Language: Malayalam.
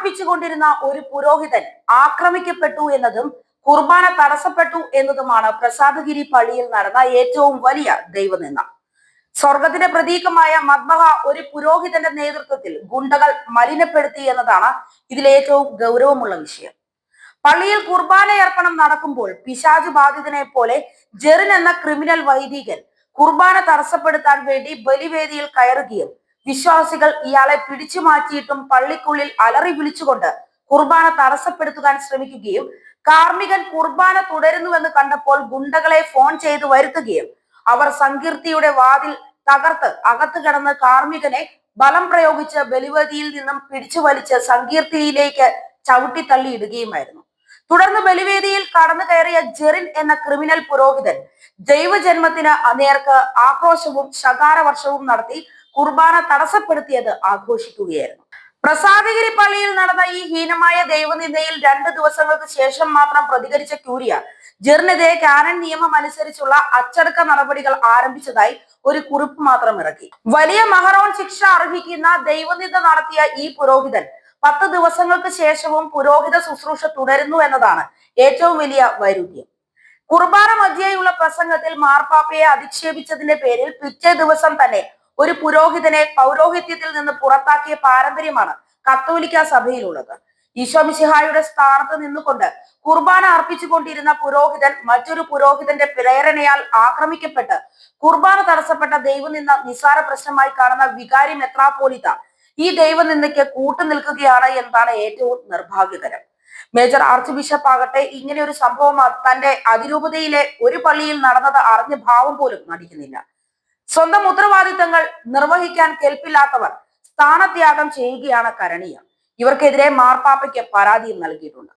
അർപ്പിച്ചുകൊണ്ടിരുന്ന ഒരു പുരോഹിതൻ ആക്രമിക്കപ്പെട്ടു എന്നതും കുർബാന തടസ്സപ്പെട്ടു എന്നതുമാണ് പ്രസാദഗിരി പള്ളിയിൽ നടന്ന ഏറ്റവും വലിയ ദൈവനിന്ദ. സ്വർഗത്തിന്റെ പ്രതീകമായ മദ്ബഹ ഒരു പുരോഹിതന്റെ നേതൃത്വത്തിൽ ഗുണ്ടകൾ മലിനപ്പെടുത്തി എന്നതാണ് ഇതിലെ ഏറ്റവും ഗൗരവമുള്ള വിഷയം. പള്ളിയിൽ കുർബാനയർപ്പണം നടക്കുമ്പോൾ പിശാജ് ബാധിതനെ പോലെ ജെറിൻ എന്ന ക്രിമിനൽ വൈദികൻ കുർബാന തടസ്സപ്പെടുത്താൻ വേണ്ടി ബലിവേദിയിൽ കയറുകയും വിശ്വാസികൾ ഇയാളെ പിടിച്ചു മാറ്റിയിട്ടും പള്ളിക്കുള്ളിൽ അലറി വിളിച്ചുകൊണ്ട് കുർബാന തടസ്സപ്പെടുത്തുവാൻ ശ്രമിക്കുകയും കാർമികൻ കുർബാന തുടരുന്നുവെന്ന് കണ്ടപ്പോൾ ഗുണ്ടകളെ ഫോൺ ചെയ്ത് വരുത്തുകയും അവർ സങ്കീർത്തിയുടെ വാതിൽ തകർത്ത് അകത്ത് കിടന്ന് കാർമികനെ ബലം പ്രയോഗിച്ച് ബലിവതിയിൽ നിന്നും പിടിച്ചു വലിച്ച് സങ്കീർത്തിയിലേക്ക് ചവിട്ടി തള്ളിയിടുകയുമായിരുന്നു തുടർന്ന് ബലിവേദിയിൽ കടന്നു കയറിയ ജെറിൻ എന്ന ക്രിമിനൽ പുരോഹിതൻ ദൈവജന്മത്തിന് നേർക്ക് ആക്രോശവും ശകാരവർഷവും നടത്തി കുർബാന തടസ്സപ്പെടുത്തിയത് ആഘോഷിക്കുകയായിരുന്നു. പ്രസാദഗിരി പള്ളിയിൽ നടന്ന ഈ ഹീനമായ ദൈവനിന്ദയിൽ രണ്ട് ദിവസങ്ങൾക്ക് ശേഷം മാത്രം പ്രതികരിച്ച ക്യൂരിയ ജെറിനെതിരെ കാനൻ നിയമം അനുസരിച്ചുള്ള അച്ചടക്ക നടപടികൾ ആരംഭിച്ചതായി ഒരു കുറിപ്പ് മാത്രം ഇറക്കി. വലിയ മഹറോൺ ശിക്ഷ അർഹിക്കുന്ന ദൈവനിന്ദ നടത്തിയ ഈ പുരോഹിതൻ പത്ത് ദിവസങ്ങൾക്ക് ശേഷവും പുരോഹിത ശുശ്രൂഷ തുടരുന്നു എന്നതാണ് ഏറ്റവും വലിയ വൈരുദ്ധ്യം. കുർബാന മധ്യയുള്ള പ്രസംഗത്തിൽ മാർപ്പാപ്പയെ അധിക്ഷേപിച്ചതിന്റെ പേരിൽ പിറ്റേ ദിവസം തന്നെ ഒരു പുരോഹിതനെ പൗരോഹിത്യത്തിൽ നിന്ന് പുറത്താക്കിയ പാരമ്പര്യമാണ് കത്തോലിക്ക സഭയിലുള്ളത്. ഈശോ മിശിഹായുടെ സ്ഥാനത്ത് നിന്നുകൊണ്ട് കുർബാന അർപ്പിച്ചുകൊണ്ടിരുന്ന പുരോഹിതൻ മറ്റൊരു പുരോഹിതന്റെ പ്രേരണയാൽ ആക്രമിക്കപ്പെട്ട് കുർബാന തടസ്സപ്പെട്ട ദൈവനിന്ന നിസ്സാര പ്രശ്നമായി കാണുന്ന വികാരി മെത്രാപോലിത ഈ ദൈവനിന്ദയ്ക്ക് കൂട്ടുനിൽക്കുകയാണ് എന്നതാണ് ഏറ്റവും നിർഭാഗ്യകരം. മേജർ ആർച്ച് ബിഷപ്പ് ആകട്ടെ ഇങ്ങനെ ഒരു സംഭവം തന്റെ അതിരൂപതയിലെ ഒരു പള്ളിയിൽ നടന്നത് അറിഞ്ഞ ഭാവം പോലും നടിക്കുന്നില്ല സ്വന്തം ഉത്തരവാദിത്തങ്ങൾ നിർവഹിക്കാൻ കെൽപ്പില്ലാത്തവർ സ്ഥാനത്യാഗം ചെയ്യുകയാണ് കരണീയം. ഇവർക്കെതിരെ മാർപ്പാപ്പയ്ക്ക് പരാതിയും നൽകിയിട്ടുണ്ട്.